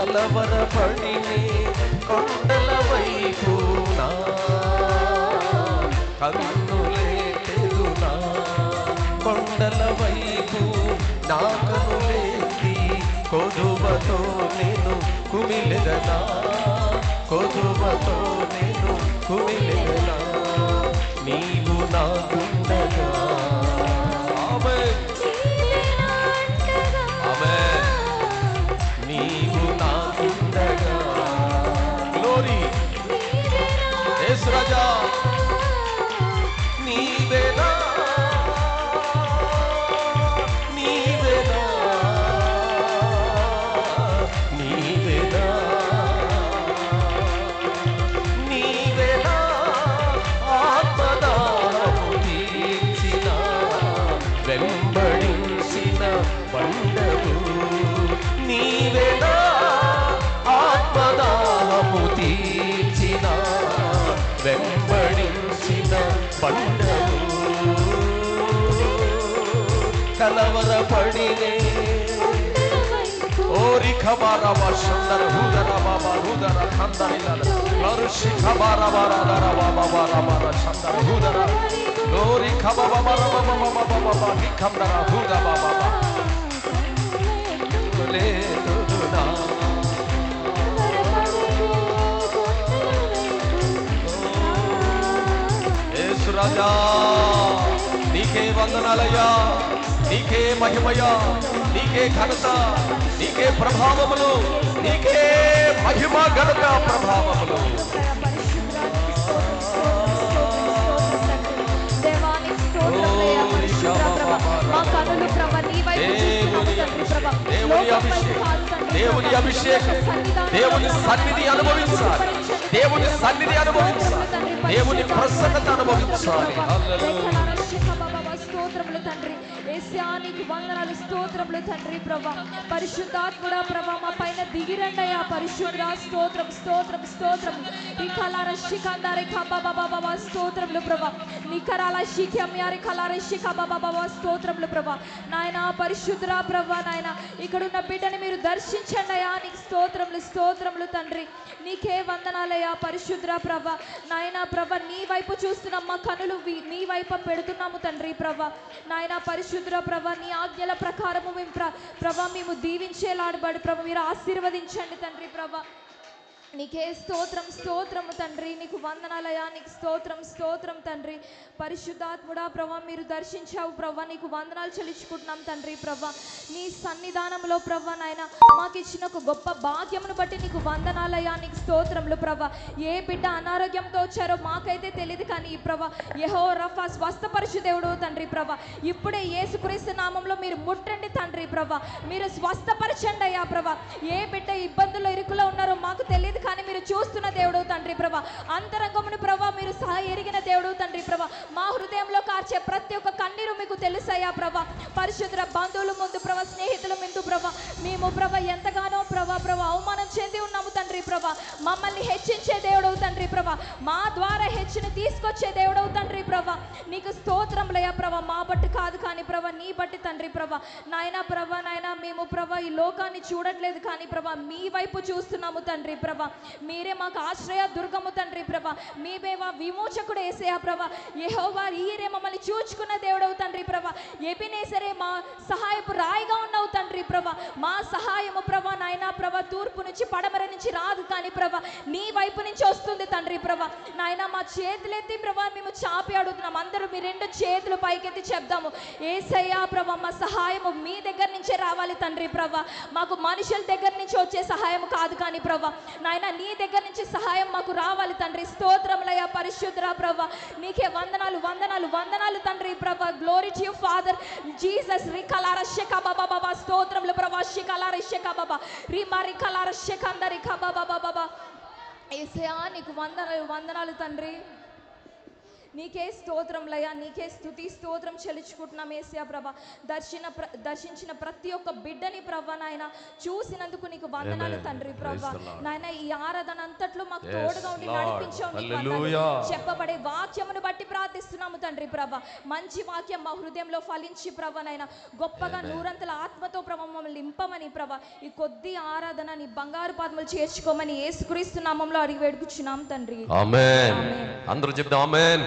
కలవరపడినే కొండల వైపు నా కన్నులేదునా కొండల వైపు నా కనులేది కొదువతో నేను కుమిలెదనా? కొదువతో నేను కుమిలెదనా? నీవు నాకు వెంబడించిన బండవు కలవరపడినే ఓరి ఖబారా వశందర హుదర బాబా హుదర ఖందరిలల లరుషి ఖబారా బారా దర బాబా బారా బారా శందర హుదర ఓరి ఖబాబా బారా బాబా బాబా బాబా బాబా ని ఖందర హుద బాబా బాబా రాజా నీకే వందనాలయ్యా నీకే మహిమయ్యా నీకే ఘనత నీకే ప్రభావములు నీకే మహిమ ఘనత ప్రభావములు. దేవుని అభిషేకం దేవుని. సన్నిధి అనుభవించాలి. దేవుని సన్నిధి అనుభవించాలి. దేవుని ప్రసన్నత అనుభవించాలి. స్తోత్రములు తండ్రి ఏసానికి వందనాలు స్తోత్రములు తండ్రి ప్రభా పరిశుద్ధాత్ముడ ప్రభా మా పైన దిగిరండయ్యా పరిశుద్ధ స్తోత్రం స్తోత్రం స్తోత్రం ఇకలార శిఖందారి బాబా స్తోత్రములు ప్రభా. నికరాల శిఖమ్యారి కలార శిఖ బాబా స్తోత్రములు ప్రభా. నాయన పరిశుద్ధరా ప్రభా నాయన. ఇక్కడున్న బిడ్డని మీరు దర్శించండి అయ్యా. నీకు స్తోత్రములు స్తోత్రములు తండ్రి. నీకే వందనాలయ్యా పరిశుద్ర ప్రభ. నాయన ప్రభ నీ వైపు చూస్తున్నాం మా కనులు నీ వైపు పెడుతున్నాము తండ్రి ప్రభ. నాయన పరిశుద్ర ప్రభ నీ ఆజ్ఞల ప్రకారము మేము ప్ర ప్రభ మేము దీవించేలాడబడి ప్రభ మీరు ఆశీర్వదించండి తండ్రి ప్రభ. నీకే స్తోత్రం స్తోత్రము తండ్రి. నీకు వందనాలయా నీకు స్తోత్రం స్తోత్రం తండ్రి. పరిశుద్ధాత్ముడా ప్రభా మీరు దర్శించావు ప్రభా. నీకు వందనాలు చెల్లించుకుంటున్నాం తండ్రి ప్రభా. నీ సన్నిధానంలో ప్రభా నాయన మాకు ఇచ్చిన ఒక గొప్ప భాగ్యమును బట్టి నీకు వందనాలయా నీకు స్తోత్రములు ప్రభా. ఏ బిడ్డ అనారోగ్యంతో వచ్చారో మాకైతే తెలియదు కానీ ప్రభా యహో రఫా స్వస్థపరిచు దేవుడు తండ్రి ప్రభా. ఇప్పుడే యేసుక్రీస్తు నామంలో మీరు ముట్టండి తండ్రి ప్రభా. మీరు స్వస్థపరచండి అయ్యా ప్రభా. ఏ బిడ్డ ఇబ్బందుల్లో ఇరుకులో ఉన్నారో మాకు తెలియదు కానీ మీరు చూస్తున్న దేవుడు తండ్రి ప్రభా. అంతరంగమును ప్రభా మీరు సహా ఎరిగిన దేవుడు తండ్రి ప్రభా. మా హృదయంలో కార్చే ప్రతి ఒక్క కన్నీరు మీకు తెలుసయ్యా ప్రభా. పరిశుద్ర బంధువుల ముందు ప్రభా స్నేహితులు ముందు ప్రభా. మేము ప్రభా ఎంతగానో ప్రభా ప్రభా అవమానం చెంది ఉన్నాము తండ్రి ప్రభా. మమ్మల్ని హెచ్చించే తండ్రి ప్రభా. మా ద్వారా హెచ్చిన తీసుకొచ్చే దేవుడవు తండ్రి ప్రభా. నీకు స్తోత్రంలయ్యా ప్రభా. మా బట్టి కాదు కానీ ప్రభా నీ బట్టి తండ్రి ప్రభా. నాయన ప్రభా నాయన మేము ప్రభా ఈ లోకాన్ని చూడట్లేదు కానీ ప్రభా మీ వైపు చూస్తున్నాము తండ్రి ప్రభా. మీరే మాకు ఆశ్రయ దుర్గము తండ్రి ప్రభా. మీవేవా విమోచకుడు వేసేయా ప్రభా. యెహోవా ఈరే మమ్మల్ని చూచుకున్న దేవుడవు తండ్రి ప్రభా. ఎపినేసరే మా సహాయపు రాయిగా ఉన్నావు తండ్రి ప్రభా. మా సహాయము ప్రభా నాయనా ప్రభా తూర్పు నుంచి పడమర నుంచి రాదు కానీ ప్రభా నీ వైపు నుంచి వస్తుంది తండ్రి ప్రభా. నాయన మా చేతులెత్తి ప్రభా మేము చాపి అడుగుతున్నాం. అందరూ మీ రెండు చేతులు పైకెత్తి చెప్దాము. ఏసయ్యా ప్రభా మా సహాయము మీ దగ్గర నుంచే రావాలి తండ్రి ప్రభా. మాకు మనుషుల దగ్గర నుంచి వచ్చే సహాయం కాదు కానీ ప్రభా. నాయన నీ దగ్గర నుంచి సహాయం మాకు రావాలి తండ్రి. స్తోత్రములయ్యా పరిశుద్ధరా ప్రభా. నీకే వందనాలు వందనాలు వందనాలు తండ్రి ప్రభా. గ్లోరీ టు ఫాదర్ జీసస్ రికలార శక బాబా బాబా స్తోత్రములు ప్రభా శికలార శక బాబా రిమా రికలార శకందరి బాబా బాబా బాబా ఏసయా నీకు వందనాలు వందనాలు తండ్రి. నీకే స్తోత్రంలయ్యా నీకే స్థుతి స్తోత్రం చెల్లించుకుంటున్నాం ఏసియా ప్రభ. దర్శన దర్శించిన ప్రతి ఒక్క బిడ్డని ప్రభ నాయన చూసినందుకు నీకు వందనాలు. తండ్రి ప్రభ. నాయన ఈ ఆరాధన అంతట్లో మాకు తోడుగా ఉండి. నడిపించావు. చెప్పబడే వాక్యమును బట్టి ప్రార్థిస్తున్నాము తండ్రి ప్రభ. మంచి వాక్యం మా హృదయంలో ఫలించి ప్రభ నాయన. గొప్పగా నూరంతల ఆత్మతో ప్రభ మమ్మల్ని నింపమని ప్రభ. ఈ కొద్ది ఆరాధన నీ బంగారు పాదములు చేర్చుకోమని యేసుక్రీస్తు నామంలో అడిగి వేడుకుచున్నాం తండ్రి. అందరూ చెప్దాం ఆమెన్